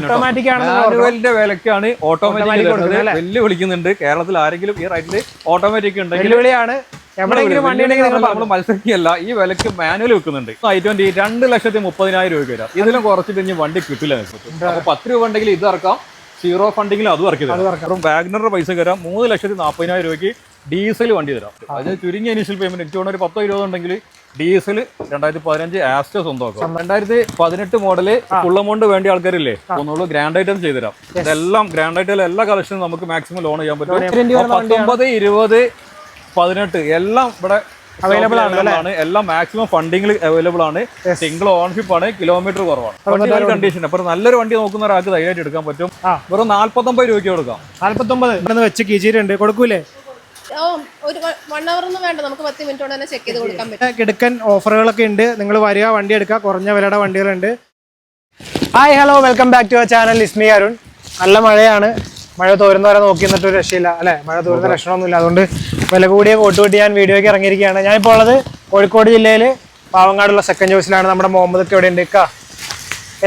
Automatic ആണ് മാനുവലിന്റെ വിലക്കാണ് automatic value വിളിക്കുന്നുണ്ട്. കേരളത്തിൽ ആരെങ്കിലും ഈ റൈറ്റിൽ ഓട്ടോമാറ്റിക് ഉണ്ടെങ്കിൽ വെല്ലുവിളിയാണ്. എവിടെയെങ്കിലും വണ്ടി ഉണ്ടെങ്കിൽ നമ്മൾ മത്സരിക്കുകയല്ല. ഈ വിലക്ക് മാനുവൽ വെക്കുന്നുണ്ട് ഐ ട്വന്റി രണ്ട് ലക്ഷത്തി മുപ്പതിനായിരം രൂപ വരാം. ഇതിലും കുറച്ചിട്ട് ഇനി വണ്ടി കിട്ടില്ല അപ്പൊ പത്ത് രൂപ ഉണ്ടെങ്കിൽ ഇത് ഇറക്കാം. സീറോ ഫണ്ടിങ്ങിൽ അതും ഇറക്കി തരാം. വാഗ്നറുടെ പൈസ കയറാം മൂന്ന് ലക്ഷത്തി നാൽപ്പതിനായിരം രൂപയ്ക്ക് ഡീസൽ വണ്ടി തരാം. അത് ചുരുങ്ങിയ ഇനിഷ്യൽ പേയ്മെന്റ് എനിക്ക് തോന്നുന്ന ഒരു പത്തോ ഇരുപതോ ഉണ്ടെങ്കിൽ ഡീസൽ രണ്ടായിരത്തി പതിനഞ്ച് ആസ്റ്റ സ്വന്തമാക്കാം രണ്ടായിരത്തി പതിനെട്ട് മോഡൽ ഫുൾ എമൗണ്ട് വേണ്ട ആൾക്കാരില്ലേ? ഒന്നുള്ളൂ ഗ്രാൻഡ് ഐറ്റം ചെയ്തുതരാം ഇതെല്ലാം ഗ്രാൻഡ് ഐറ്റം എല്ലാ കളക്ഷനും നമുക്ക് മാക്സിമം ലോൺ ചെയ്യാൻ പറ്റും. പത്തൊമ്പത് ഇരുപത് പതിനെട്ട് എല്ലാം ഇവിടെ അവൈലബിൾ ആണ് എല്ലാം മാക്സിമം ഫണ്ടിങ്ങിൽ അവൈലബിൾ ആണ്. സിംഗിൾ ഓൺഷിപ്പ് ആണ്. കിലോമീറ്റർ കുറവാണ്. കണ്ടീഷൻ അപ്പൊ നല്ലൊരു വണ്ടി നോക്കുന്ന ഒരാൾക്ക് ധൈര്യമായിട്ട് എടുക്കാൻ പറ്റും. വെറും നാല്പത്തൊമ്പത് രൂപയ്ക്ക് കൊടുക്കാം. നാല്പത്തൊമ്പത്. വെച്ച് കീച്ചിട്ടുണ്ട് കൊടുക്കൂലേ? ഒരു വൺ അവർ ഒന്നും വേണ്ട. നമുക്ക് പത്ത് മിനിറ്റ് കൊണ്ട് തന്നെ ചെക്ക് ചെയ്ത് കൊടുക്കാൻ പറ്റും. കിടക്കൻ ഓഫറുകളൊക്കെ ഉണ്ട്. നിങ്ങൾ വരിക വണ്ടി എടുക്കുക. കുറഞ്ഞ വിലയുടെ വണ്ടികളുണ്ട്. Hi hello welcome back to our channel is me Arun നല്ല മഴയാണ്. മഴ തോരുന്ന വരെ നോക്കി നിന്നിട്ട് ഒരു രക്ഷയില്ല അല്ലെ? മഴ തോരുന്ന ലക്ഷണമൊന്നുമില്ല. അതുകൊണ്ട് വില കൂടിയ കോട്ടുകൂട്ടി ഞാൻ വീഡിയോയ്ക്ക് ഇറങ്ങിയിരിക്കുകയാണ്. ഞാനിപ്പോൾ ഉള്ളത് കോഴിക്കോട് ജില്ലയിൽ പാവങ്ങാടുള്ള സെക്കൻഡ് ചോയ്സിലാണ് നമ്മുടെ മുഹമ്മദ് ഒക്കെ ഇവിടെ ഉണ്ട്. ഇക്ക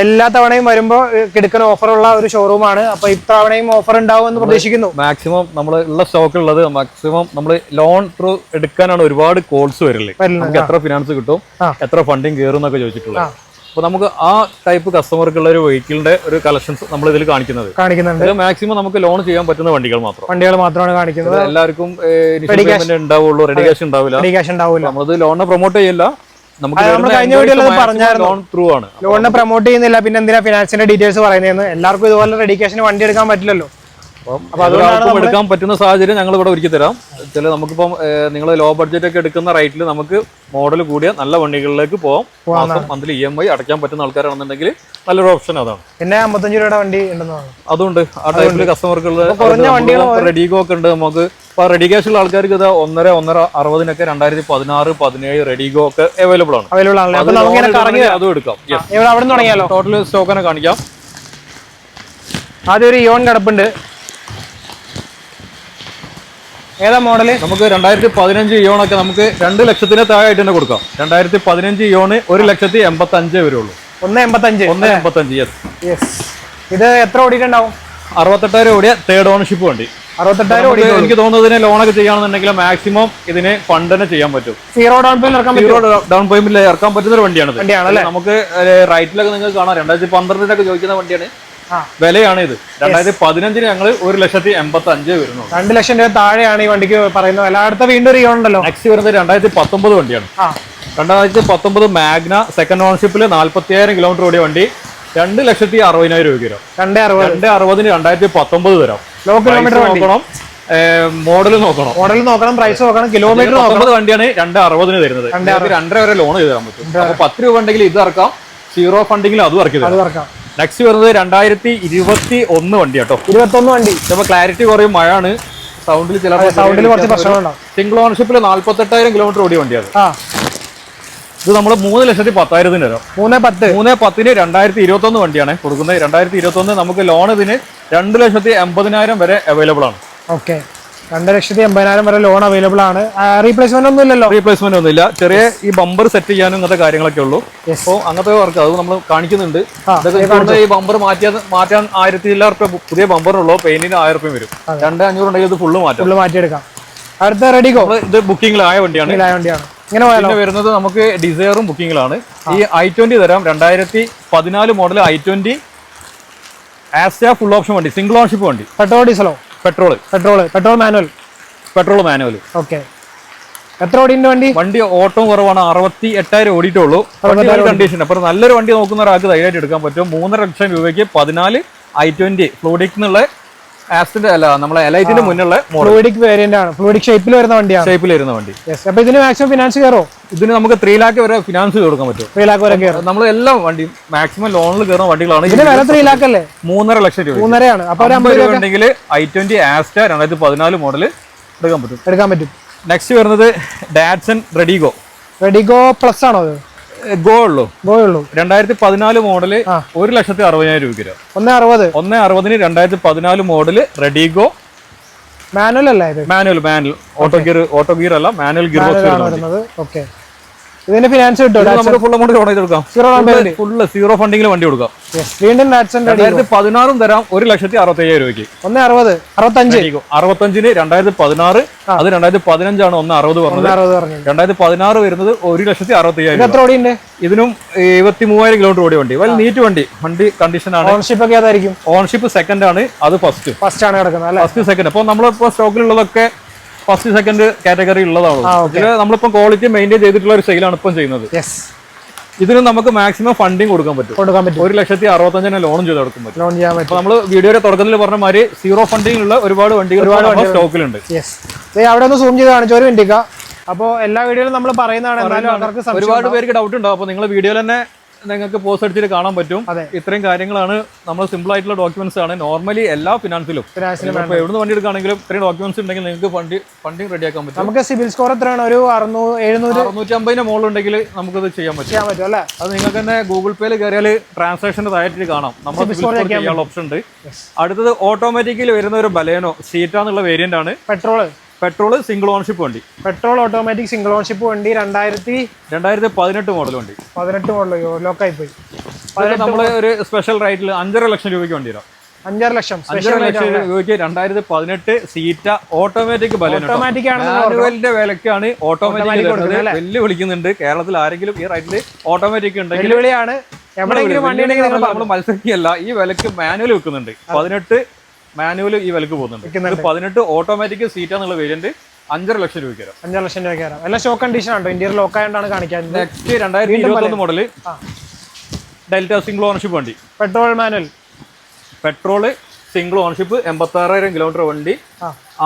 എല്ലാ തവണയും വരുമ്പോൾ കിടക്കൻ ഓഫറുള്ള ഒരു ഷോറൂമാണ് അപ്പൊ ഇത്തവണയും ഓഫർ ഉണ്ടാവും എന്ന് പ്രതീക്ഷിക്കുന്നു. മാക്സിമം നമ്മൾ ഉള്ള സ്റ്റോക്ക് ഉള്ളത് മാക്സിമം നമ്മൾ ലോൺ ത്രൂ എടുക്കാനാണ് ഒരുപാട് കോൾസ് വരില്ലേ നമുക്ക് എത്ര ഫിനാൻസ് കിട്ടും എത്ര ഫണ്ടിങ് കയറും എന്നൊക്കെ ചോദിച്ചിട്ടുള്ളത്. അപ്പൊ നമുക്ക് ആ ടൈപ്പ് കസ്റ്റമർക്കുള്ള ഒരു വെഹിക്കിളിന്റെ ഒരു കളക്ഷൻസ് നമ്മൾ ഇതിൽ കാണിക്കുന്നത്. കാണിക്കുന്നുണ്ട്. മാക്സിമം നമുക്ക് ലോൺ ചെയ്യാൻ പറ്റുന്ന വണ്ടികൾ മാത്രം. വണ്ടികൾ മാത്രമാണ് കാണിക്കുന്നത്. എല്ലാവർക്കും ഉണ്ടാവുള്ളൂ റെഡി ക്യാഷ് ഉണ്ടാവില്ല. നമ്മളത് ലോണിനെ പ്രൊമോട്ട് ചെയ്യില്ല. ലോണിനെ പ്രൊമോട്ട് ചെയ്യുന്നില്ല പിന്നെ എന്തിനാ ഫിനാൻസിന്റെ ഡീറ്റെയിൽസ് പറയുന്നത് എല്ലാവർക്കും ഇതുപോലെ റെഡിക്കേഷൻ വണ്ടി എടുക്കാൻ പറ്റില്ലല്ലോ. അപ്പം എടുക്കാൻ പറ്റുന്ന സാഹചര്യം ഞങ്ങൾ ഇവിടെ ഒരുക്കി തരാം. ചില നമുക്കിപ്പം നിങ്ങൾ ലോ ബഡ്ജറ്റ് ഒക്കെ എടുക്കുന്ന റേറ്റിൽ നമുക്ക് മോഡൽ കൂടിയ നല്ല വണ്ടികളിലേക്ക് പോകാം മാസം മന്ത്ലി ഇ എം ഐ അടയ്ക്കാൻ പറ്റുന്ന ആൾക്കാരാണെന്നുണ്ടെങ്കിൽ നല്ലൊരു ഓപ്ഷൻ അതാണ്. പിന്നെ അമ്പത്തഞ്ച് രൂപയുടെ വണ്ടി ഉണ്ടെന്ന് പറഞ്ഞു. അതുകൊണ്ട് ആ ടൈമിൽ വണ്ടികൾ റെഡിഗോ ഒക്കെ ഉണ്ട്. നമുക്ക് ഇപ്പൊ റെഡി ക്യാഷ് ഉള്ള ആൾക്കാർക്ക് ഇത് ഒന്നര ഒന്നര അറുപതിനൊക്കെ രണ്ടായിരത്തി പതിനാറ് പതിനേഴ് റെഡിഗോ ഒക്കെ അവൈലബിൾ ആണ്. അവൈലബിൾ ആണ് അതും എടുക്കാം. ടോട്ടൽ സ്റ്റോക്ക് തന്നെ കാണിക്കാം. ആദ്യം ഒരു ഇയോൺ കിടപ്പുണ്ട് ഏതാ മോഡൽ നമുക്ക് രണ്ടായിരത്തി പതിനഞ്ച് ഇയോണൊക്കെ നമുക്ക് രണ്ട് ലക്ഷത്തിന് താഴെയായിട്ട് തന്നെ കൊടുക്കാം. രണ്ടായിരത്തി പതിനഞ്ച് ഇയോണ് ഒരു ലക്ഷത്തി എൺപത്തി അഞ്ചേ വരുള്ളൂ. ഒന്ന് എൺപത്തഞ്ച്. ഒന്ന് എൺപത്തഞ്ച് യെസ് യെസ് ഇത് എത്ര ഓടിയിട്ടുണ്ടാവും? അറുപത്തെട്ടായിരം ഓടിയ തേർഡ് ഓണർഷിപ്പ് വണ്ടി. അറുപത്തെട്ടായിരം ഓടി എനിക്ക് തോന്നുന്നത് ഇതിനെ ലോണൊക്കെ ചെയ്യുകയാണെന്നുണ്ടെങ്കിൽ മാക്സിമം ഇതിന് ഫണ്ട് തന്നെ ചെയ്യാൻ പറ്റും. സീറോ ഡൗൺ പേയ്മെന്റ് ഇറക്കാൻ സീറോ ഡൗൺ പേയ്മെന്റ് ഇറക്കാൻ പറ്റുന്ന ഒരു വണ്ടിയാണ് വണ്ടിയാണ് നമുക്ക് റൈറ്റിലൊക്കെ നിങ്ങൾക്ക് കാണാം. രണ്ടായിരത്തി പന്ത്രണ്ടിനൊക്കെ ചോദിക്കുന്ന വണ്ടിയാണ്. വിലയാണ് ഇത് രണ്ടായിരത്തി പതിനഞ്ചിന് ഞങ്ങൾ ഒരു ലക്ഷത്തി എൺപത്തി അഞ്ച് വരുന്നു രണ്ട് ലക്ഷം രൂപ താഴെയാണ് ഈ വണ്ടിക്ക് പറയുന്നത്. അല്ല അടുത്ത വീണ്ടും ഒരു ഉണ്ടല്ലോ. നെക്സ്റ്റ് വരുന്നത് രണ്ടായിരത്തി പത്തൊമ്പത് വണ്ടിയാണ്. രണ്ടായിരത്തി പത്തൊമ്പത് മാഗ്ന സെക്കൻഡ് ഓണർഷിപ്പിൽ നാല്പത്തിയായിരം കിലോമീറ്റർ ഓടിയ വണ്ടി രണ്ട് ലക്ഷത്തി അറുപതിനായിരം രൂപയ്ക്ക് വരും. രണ്ടേ അറുപത്. രണ്ട് അറുപതിന് രണ്ടായിരത്തി പത്തൊമ്പത് തരാം ലോ കിലോമീറ്റർ നോക്കണം മോഡൽ നോക്കണം. മോഡൽ നോക്കണം പ്രൈസ് നോക്കണം കിലോമീറ്റർ പത്തൊമ്പത് വണ്ടിയാണ് രണ്ട് അറുപതിന് തരുന്നത്. രണ്ടര വരെ ലോൺ ചെയ്ത് തരാൻ പറ്റും. പത്ത് രൂപ ഉണ്ടെങ്കിൽ ഇത് ഇറക്കാം. സീറോ ഫണ്ടിങ്ങിൽ അതും ഇറക്കി തരാം. ഇറക്കാം. നെക്സ്റ്റ് വരുന്നത് രണ്ടായിരത്തി ഇരുപത്തി ഒന്ന് വണ്ടി കേട്ടോ. ഇരുപത്തൊന്ന് വണ്ടി. ചിലപ്പോൾ ക്ലാരിറ്റി കുറയും മഴയാണ്. സൗണ്ടിൽ ചില സൗണ്ടിൽ കുറച്ച് പ്രശ്നങ്ങളുണ്ടാവും സിംഗിൾ ഓണർഷിപ്പിൽ നാല്പത്തെട്ടായിരം കിലോമീറ്റർ ഓടിയ വണ്ടിയാണ്. ഇത് നമ്മൾ മൂന്ന് ലക്ഷത്തി പത്തായിരത്തിന് തരാം. മൂന്ന് പത്ത്. മൂന്ന് പത്തിന് രണ്ടായിരത്തി ഇരുപത്തി ഒന്ന് വണ്ടിയാണ് കൊടുക്കുന്നത്. രണ്ടായിരത്തി ഇരുപത്തി ഒന്ന് നമുക്ക് ലോൺ ഇതിന് രണ്ട് ലക്ഷത്തി എൺപതിനായിരം വരെ അവൈലബിൾ ആണ്. ഓക്കെ രണ്ട് ലക്ഷത്തി എൺപതിനായിരം വരെ ലോൺ അവൈലബിൾ ആണ്. റീപ്ലേസ്മെന്റ് ഒന്നും ഇല്ലല്ലോ. റീപ്ലേസ്മെന്റ് ഒന്നും ഇല്ല. ചെറിയ ഈ ബമ്പർ സെറ്റ് ചെയ്യാനും ഇങ്ങനത്തെ കാര്യങ്ങളൊക്കെ ഉള്ളൂ. അപ്പോൾ അങ്ങനത്തെ വർക്ക് അത് നമ്മൾ കാണിക്കുന്നുണ്ട്. ഇതൊക്കെ ഈ ബമ്പർ മാറ്റിയാൽ മാറ്റാൻ ആയിരത്തി ഇല്ലായിരം റുപ്യ പുതിയ ഉള്ളു. പെയിന്റിന് ആയിരം റുപ്യ വരും. രണ്ട് അഞ്ഞൂറ് ഉണ്ടെങ്കിൽ ഇത് ഫുള്ള് മാറ്റാം. ഫുള്ള് മാറ്റിയെടുക്കാം. അടുത്ത റെഡിക്കോ ഗോ ഇത് ബുക്കിംഗിലായ വണ്ടിയാണ്. ആയ വണ്ടിയാണ്. ഇങ്ങനെ പിന്നെ വരുന്നത് നമുക്ക് ഡിസയറും ബുക്കിംഗിലാണ് ഈ ഐ ട്വന്റി തരാം. രണ്ടായിരത്തി പതിനാല് model i twenty Asta full option വണ്ടി. സിംഗിൾ ഓൺഷിപ്പ് വണ്ടി. Petrol ഡീസലോ petrol petrol petrol manual petrol manual okay എത്ര ഓടിന്റെ വണ്ടി? വണ്ടി ഓട്ടോ കുറവാണ്. അറുപത്തി എട്ടായിരം ഓടിയിട്ടുള്ളൂ കണ്ടീഷൻ അപ്പൊ നല്ലൊരു വണ്ടി നോക്കുന്ന ഒരാൾക്ക് ധൈര്യമായിട്ട് എടുക്കാൻ പറ്റും. മൂന്നര ലക്ഷം രൂപയ്ക്ക് പതിനാല് ഐ ട്വന്റി ഫ്ലൂഡിക് എന്നുള്ള ആസ്റ്റിന്റെ അല്ല നമ്മളെ എലൈറ്റിന്റെ മുന്നുള്ള മോഡൽ. ഫ്ലൂയിഡിക് വേരിയന്റ് ആണ്. ഫ്ലൂയിഡിക് ഷേപ്പിൽ വരുന്ന വണ്ടിയാണ്. ഷേപ്പിൽ വരുന്ന വണ്ടി. അപ്പൊ ഇതിന് മാക്സിമം ഫിനാൻസ് കയറോ? ഇതിന് നമുക്ക് ത്രീ ലാക്ക് വരെ ഫിനാൻസ് കൊടുക്കാൻ പറ്റും. ത്രീ ലാക്ക് വരെ കയറും. നമ്മൾ എല്ലാ വണ്ടിയും മാക്സിമം ലോണിൽ കയറുന്ന വണ്ടികളാണ് ഇതിന് വില ത്രീ ലാക്ക് അല്ലേ? മൂന്നര ലക്ഷം രൂപ മൂന്നരയാണ്. അപ്പൊ അമ്പത് രൂപ ഉണ്ടെങ്കിൽ ഐ ട്വന്റി ആസ്റ്റ രണ്ടായിരത്തി പതിനാല് മോഡൽ എടുക്കാൻ പറ്റും. എടുക്കാൻ പറ്റും. നെക്സ്റ്റ് വരുന്നത് ഡാറ്റ്സൺ റെഡിഗോ റെഡിഗോ പ്ലസ് ആണോ അത് ഗോ ഉള്ളൂ ഗോ ഉള്ളൂ രണ്ടായിരത്തി പതിനാല് മോഡൽ. ഒരു ലക്ഷത്തി അറുപതിനായിരം രൂപ വരും ഒന്ന് അറുപത്. ഒന്നേ അറുപതിന് രണ്ടായിരത്തി പതിനാല് മോഡൽ റെഡിഗോ. മാനുവൽ അല്ല ഇത്? Manual manual. Auto gear auto gear അല്ല മാനുവൽ ഗിയർ ബോക്സ് ഓക്കെ. ഇതിന്റെ ഫിനാൻസ് കിട്ടും. നമുക്ക് ഫുൾ എമൗണ്ട് ലോൺ ചെയ്തെടുക്കാം സീറോ ഫുള്ള് സീറോ ഫണ്ടിങ്ങിൽ വണ്ടി കൊടുക്കാം. വീണ്ടും രണ്ടായിരത്തി പതിനാറും തരാം. ഒരു ലക്ഷത്തി അറുപത്തി അയ്യായിരം രൂപയ്ക്ക്. ഒന്ന് അറുപത് അറുപത്തഞ്ച്. അറുപത്തഞ്ചിന് രണ്ടായിരത്തി പതിനാറ് അത് രണ്ടായിരത്തി പതിനഞ്ചാണ് ഒന്ന് അറുപത് പറഞ്ഞത്. രണ്ടായിരത്തി പതിനാറ് വരുന്നത് ഒരു ലക്ഷത്തി അറുപത്തി അയ്യായിരം എത്ര ഓടിയുണ്ട്? ഇതിനും എഴുപത്തി മൂവായിരം കിലോമീറ്റർ ഓടിയ വണ്ടി. വലിയ നീറ്റ് വണ്ടി. വണ്ടി കണ്ടീഷൻ ആണ്. ഓൺഷിപ്പ് ഒക്കെ ഏതായിരിക്കും ഓൺഷിപ്പ് സെക്കൻഡ് ആണ്. അത് ഫസ്റ്റ് ഫസ്റ്റ് ആണ് കിടക്കുന്നത് അല്ലേ? ഫസ്റ്റ് സെക്കൻഡ് അപ്പോൾ നമ്മളിപ്പോൾ സ്റ്റോക്കിലുള്ളതൊക്കെ ഫസ്റ്റ് സെക്കൻഡ് കാറ്റഗറി ഉള്ളതാണ്. ഇതിൽ നമ്മളിപ്പോൾ ക്വാളിറ്റി മെയിന്റെയിൻ ചെയ്തിട്ടുള്ള ഒരു സെയിലാണ് ഇപ്പം ചെയ്യുന്നത്. ഇതിന് നമുക്ക് മാക്സിമം ഫണ്ടിങ് കൊടുക്കാൻ പറ്റും. കൊടുക്കാൻ പറ്റും. ഒരു ലക്ഷത്തി അറുപത്തഞ്ചിന് ലോണും ചെയ്ത് കൊടുക്കാൻ പറ്റും. ലോൺ ചെയ്യാൻ പറ്റും നമ്മൾ വീഡിയോയുടെ തുടക്കത്തിൽ പറഞ്ഞ മാതിരി സീറോ ഫണ്ടിങ് ഉള്ള ഒരുപാട് വണ്ടികൾ ഒരുപാട് സ്റ്റോക്കിലുണ്ട് അവിടെ ഒന്ന് സൂം ചെയ്ത് കാണിച്ചു ഒരു വണ്ടിക്ക അപ്പോൾ എല്ലാ വീഡിയോയിലും നമ്മൾ പറയുന്നതാണ് ഒരുപാട് പേർക്ക് ഡൗട്ട് ഉണ്ടാവും. അപ്പോൾ നിങ്ങൾ വീഡിയോയിൽ തന്നെ നിങ്ങൾക്ക് പോസ്റ്റ് അടിച്ചിട്ട് കാണാൻ പറ്റും. അതെ. ഇത്രയും കാര്യങ്ങളാണ് നമ്മൾ സിമ്പിൾ ആയിട്ടുള്ള ഡോക്യുമെന്റ്സ് ആണ്. നോർമലി എല്ലാ ഫിനാൻസിലും ഇപ്പോൾ എവിടുന്ന് വണ്ടി എടുക്കുകയാണെങ്കിലും ഇത്രയും ഡോക്യുമെന്റ്സ് ഉണ്ടെങ്കിൽ നിങ്ങൾക്ക് ഫണ്ട് ഫണ്ടിങ് റെഡി ആക്കാൻ പറ്റും. നമുക്ക് സിവിൽ സ്കോർ എത്രയാണ്? ഒരു അറുന്നൂറ് എഴുന്നൂറ്? അറുന്നൂറ്റി അമ്പതിന്റെ മുകളിലുണ്ടെങ്കിൽ നമുക്കത് ചെയ്യാൻ പറ്റും. ചെയ്യാൻ പറ്റും അല്ലേ? അത് നിങ്ങൾക്ക് തന്നെ ഗൂഗിൾ പേയിൽ കയറിയാൽ ട്രാൻസാക്ഷൻ താഴത്തിൽ കാണാം. നമ്മൾ സിവിൽ സ്കോർ ചെയ്യാനുള്ള ഓപ്ഷൻ ഉണ്ട്. അടുത്തത് ഓട്ടോമാറ്റിക്കലി വരുന്ന ഒരു ബലേനോ സീറ്റ എന്നുള്ള വേരിയന്റ് ആണ്. പെട്രോൾ പെട്രോൾ സിംഗിൾ ഓൺഷിപ്പ് വണ്ടി. പെട്രോൾ ഓട്ടോമാറ്റിക് സിംഗിൾ ഓൺഷിപ്പ് വണ്ടി രണ്ടായിരത്തി രണ്ടായിരത്തി പതിനെട്ട് മോഡൽ വണ്ടി. പതിനെട്ട് മോഡൽ ലോക്കായി പോയി നമ്മൾ ഒരു സ്പെഷ്യൽ റൈറ്റിൽ അഞ്ചര ലക്ഷം രൂപയ്ക്ക് വണ്ടി തരാം അഞ്ചര ലക്ഷം അഞ്ചര ലക്ഷം രൂപയ്ക്ക് രണ്ടായിരത്തി പതിനെട്ട് സീറ്റ ഓട്ടോമാറ്റിക് ഓട്ടോമാറ്റിക് ആണ് മാനുവലിന്റെ വിലക്കാണ് ഓട്ടോമാറ്റിക്? വെല്ലു വിളിക്കുന്നുണ്ട് കേരളത്തിൽ ആരെങ്കിലും ഈ റൈറ്റിൽ ഓട്ടോമാറ്റിക് ഉണ്ടെങ്കിൽ വെല്ലുവിളിയാണ്. എവിടെയെങ്കിലും വണ്ടി ഉണ്ടെങ്കിൽ നമ്മൾ മത്സരിക്കുകയല്ല. ഈ വിലക്ക് മാനുവൽ വെക്കുന്നുണ്ട് പതിനെട്ട് മാനുവൽ ഈ വിലക്ക് പോകുന്നുണ്ട്. പതിനെട്ട് ഓട്ടോമാറ്റിക് സീറ്റ് എന്നുള്ള വേരിയന്റ് അഞ്ചര ലക്ഷം രൂപ വരാം. അഞ്ചര ലക്ഷം രൂപ എല്ലാ എല്ലാം ഷോ കണ്ടീഷൻ ആണ് ഇന്ത്യയിൽ ലോക്ക് ആയതുകൊണ്ടാണ് കാണിക്കാൻ നെക്സ്റ്റ് രണ്ടായിരത്തി ഇരുപത്തി ഒന്ന് മോഡൽ ഡെൽറ്റ സിംഗിൾ ഓണർഷിപ്പ് വണ്ടി. Petrol manual petrol single ownership എൺപത്തി ആറായിരം കിലോമീറ്റർ വണ്ടി.